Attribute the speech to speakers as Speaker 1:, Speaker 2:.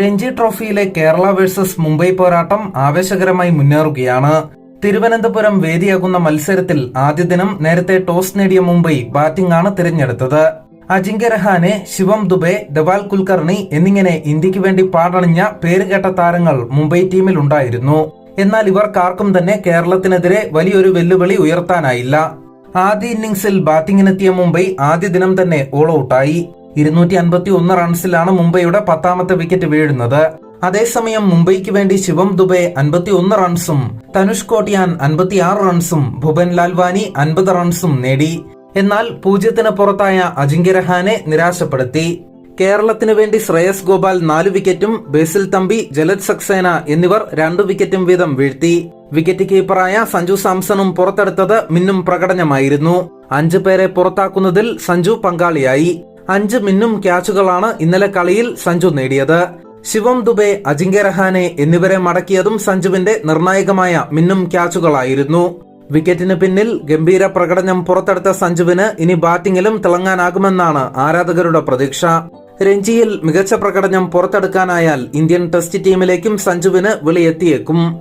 Speaker 1: രഞ്ജി ട്രോഫിയിലെ കേരള വേഴ്സസ് മുംബൈ പോരാട്ടം ആവേശകരമായി മുന്നേറുകയാണ്. തിരുവനന്തപുരം വേദിയാകുന്ന മത്സരത്തിൽ ആദ്യ ദിനം നേരത്തെ ടോസ് നേടിയ മുംബൈ ബാറ്റിംഗ് ആണ് തിരഞ്ഞെടുത്തത്. അജിങ്ക്യ രഹാനെ ശിവം ദുബെ ദവാൽ കുൽക്കർണി എന്നിങ്ങനെ ഇന്ത്യയ്ക്ക് വേണ്ടി പാടണിഞ്ഞ പേരുകേട്ട താരങ്ങൾ മുംബൈ ടീമിൽ ഉണ്ടായിരുന്നു. എന്നാൽ ഇവർക്കാർക്കും തന്നെ കേരളത്തിനെതിരെ വലിയൊരു വെല്ലുവിളി ഉയർത്താനായില്ല. ആദ്യ ഇന്നിംഗ്സിൽ ബാറ്റിംഗിനെത്തിയ മുംബൈ ആദ്യ ദിനം തന്നെ ഓൾ ഔട്ടായി. ഇരുന്നൂറ്റി അൻപത്തി ഒന്ന് റൺസിലാണ് മുംബൈയുടെ പത്താമത്തെ വിക്കറ്റ് വീഴുന്നത്. അതേസമയം മുംബൈക്ക് വേണ്ടി ശിവം ദുബെ അൻപത്തി ഒന്ന് റൺസും തനുഷ് കോട്ടിയാൻ അൻപത്തി ആറ് റൺസും ഭുവൻ ലാൽവാനി അൻപത് റൺസും നേടി. എന്നാൽ പൂജ്യത്തിന് പുറത്തായ അജിങ്ക്യ രഹാനെ നിരാശപ്പെടുത്തി. കേരളത്തിന് വേണ്ടി ശ്രേയസ് ഗോപാൽ നാല് വിക്കറ്റും ബേസിൽ തമ്പി ജലജ് സക്സേന എന്നിവർ രണ്ട് വിക്കറ്റും വീതം വീഴ്ത്തി. വിക്കറ്റ് കീപ്പറായ സഞ്ജു സാംസണും പുറത്തെടുത്തത് മിന്നും പ്രകടനമായിരുന്നു. അഞ്ചു പേരെ പുറത്താക്കുന്നതിൽ സഞ്ജു പങ്കാളിയായി. അഞ്ച് മിന്നും ക്യാച്ചുകളാണ് ഇന്നലെ കളിയിൽ സഞ്ജു നേടിയത്. ശിവം ദുബെ അജിങ്ക്യ രഹാനെ എന്നിവരെ മടക്കിയതും സഞ്ജുവിന്റെ നിർണായകമായ മിന്നും ക്യാച്ചുകളായിരുന്നു. വിക്കറ്റിന് പിന്നിൽ ഗംഭീര പ്രകടനം പുറത്തെടുത്ത സഞ്ജുവിന് ഇനി ബാറ്റിംഗിലും തിളങ്ങാനാകുമെന്നാണ് ആരാധകരുടെ പ്രതീക്ഷ. രഞ്ജിയിൽ മികച്ച പ്രകടനം പുറത്തെടുക്കാനായാൽ ഇന്ത്യൻ ടെസ്റ്റ് ടീമിലേക്കും സഞ്ജുവിന് വിളിയെത്തിയേക്കും